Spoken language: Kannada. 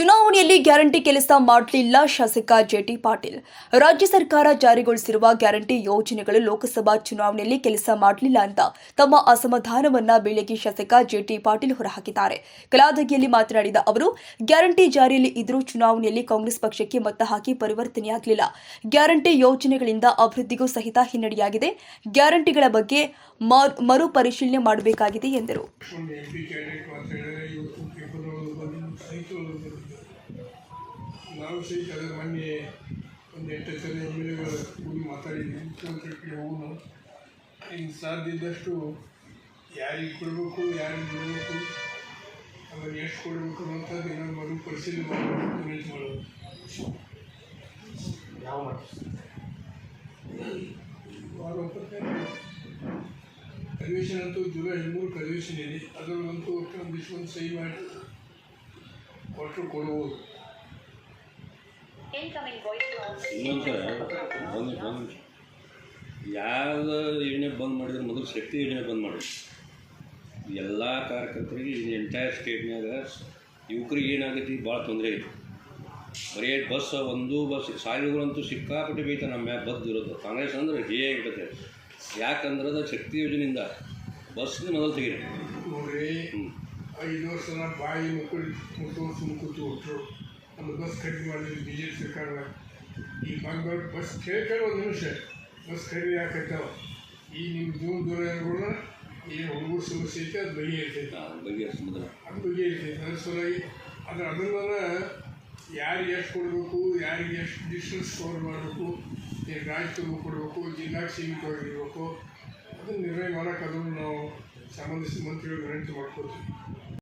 ಚುನಾವಣೆಯಲ್ಲಿ ಗ್ಯಾರಂಟಿ ಕೆಲಸ ಮಾಡಲಿಲ್ಲ ಶಾಸಕ ಜೆಟಿ ಪಾಟೀಲ್. ರಾಜ್ಯ ಸರ್ಕಾರ ಜಾರಿಗೊಳಿಸಿರುವ ಗ್ಯಾರಂಟಿ ಯೋಜನೆಗಳು ಲೋಕಸಭಾ ಚುನಾವಣೆಯಲ್ಲಿ ಕೆಲಸ ಮಾಡಲಿಲ್ಲ ಅಂತ ತಮ್ಮ ಅಸಮಾಧಾನವನ್ನ ಬೆಳಗ್ಗೆ ಶಾಸಕ ಜೆಟಿ ಪಾಟೀಲ್ ಹೊರಹಾಕಿದ್ದಾರೆ. ಕಲಾದಗಿಯಲ್ಲಿ ಮಾತನಾಡಿದ ಅವರು, ಗ್ಯಾರಂಟಿ ಜಾರಿಯಲ್ಲಿ ಇದ್ರೂ ಚುನಾವಣೆಯಲ್ಲಿ ಕಾಂಗ್ರೆಸ್ ಪಕ್ಷಕ್ಕೆ ಮತ ಹಾಕಿ ಪರಿವರ್ತನೆಯಾಗಲಿಲ್ಲ. ಗ್ಯಾರಂಟಿ ಯೋಜನೆಗಳಿಂದ ಅಭಿವೃದ್ಧಿಗೂ ಸಹಿತ ಹಿನ್ನಡೆಯಾಗಿದೆ. ಗ್ಯಾರಂಟಿಗಳ ಬಗ್ಗೆ ಮರು- ಮರುಪರಿಶೀಲನೆ ಮಾಡಬೇಕಾಗಿದೆ ಎಂದರು. ಬಂದಿದೆ ನಾವು ಸಹಿತ ಅದರ ಮೊನ್ನೆ ಒಂದು ಎಂಟು ಜನ ಎಲ್ ಎಗಳು ಮಾತಾಡಿದ್ವಿ ಹೋಗೋಣ ಇನ್ನು ಸಾಧ್ಯ ಯಾರಿಗೆ ಕೊಡಬೇಕು ಯಾರಿಗೆ ಬಿಡಬೇಕು ಅವ್ರಿಗೆ ಎಷ್ಟು ಕೊಡಬೇಕು ಅನ್ನೋಂಥದ್ದು ಇನ್ನೊಂದು ಮರು ಪರಿಶೀಲನೆ ಮಾಡಬೇಕು ಕಮೆಂಟ್ ಮಾಡೋದು ಯಾವ ಅಧಿವೇಶನ ಅಂತೂ ಜುಲೈ ಹದಿಮೂರಕ್ಕೆ ಅಧಿವೇಶನ ಇದೆ ಅದರಲ್ಲಂತೂ ಒಂದು ಸಹಿ ಮಾಡಿ ಕೊಟ್ಟರು ಕೊಡುವುದು. ಒಂದು ಯಾವ್ದು ಯೋಜನೆ ಬಂದ್ ಮಾಡಿದ್ರೆ ಮೊದಲು ಶಕ್ತಿ ಯೋಜನೆ ಬಂದ್ ಮಾಡಿ ಎಲ್ಲ ಕಾರ್ಯಕರ್ತರಿಗೆ ಈ ಎಂಟೈರ್ ಸ್ಟೇಟ್ನಾಗ ಯುವಕರಿಗೆ ಏನಾಗೈತಿ ಭಾಳ ತೊಂದರೆ ಐತಿ. ಬರೀ ಬಸ್ ಒಂದು ಬಸ್ ಸಾರಿಗೆಗಳಂತೂ ಸಿಕ್ಕಾಪಟ್ಟೆ ಬೈತ ನಮ್ಮ ಮ್ಯಾಗ ಬದ್ದು ಇರೋದು. ಕಾಂಗ್ರೆಸ್ ಅಂದ್ರೆ ಹೇ ಆಗಿಬಿಡುತ್ತೆ ಯಾಕಂದ್ರೆ ಅದು ಶಕ್ತಿ ಯೋಜನೆಯಿಂದ ಬಸ್ನ ಮೊದಲು ತೆಗೀರಿ. ಹ್ಞೂ ಐದು ವರ್ಷ ಬಾಯಿ ಮಕ್ಕಳು ಮುಟ್ಟು ವರ್ಷ ಕೂತು ಕೊಟ್ಟರು ಒಂದು ಬಸ್ ಖರೀದಿ ಮಾಡಿದ್ವಿ ಬಿ ಜೆ ಪಿ ಸರ್ಕಾರ ಈ ಬಂದವರು ಬಸ್ ಕೇಳ್ತಾರೆ ಒಂದು ನಿಮಿಷ. ಬಸ್ ಖರೀದಿ ಹಾಕೈತಾವ ಈ ನಿಮ್ಮ ದೂರ ದೂರ ಏನು ಹುಡುಗರು ಸಮಸ್ಯೆ ಐತೆ ಅದು ಬಗೆಹರಿತೈತೆ ಅದು ಬಗೆಹರಿತೈತೆ ಅದ್ರ ಸಲುವಾಗಿ ಅದ್ರ ಅದನ್ನ ಯಾರಿಗೆ ಎಷ್ಟು ಕೊಡಬೇಕು ಯಾರಿಗೆ ಎಷ್ಟು ಡಿಸ್ಟೆನ್ಸ್ ಕವರ್ ಮಾಡಬೇಕು ಏನು ರಾಜ್ಯದವ್ರಿಗೂ ಕೊಡಬೇಕು ಜಿಲ್ಲಾಕ್ಕೆ ಸೀಮಿತವಾಗಿರಬೇಕು ಅದನ್ನು ನಿರ್ಣಯ ಮಾಡೋಕೆ ಅದನ್ನು ನಾವು ಸಂಬಂಧಿಸಿದ ಮಂತ್ರಿಗಳು ವಿನಂತಿ ಮಾಡ್ಕೊತೀವಿ.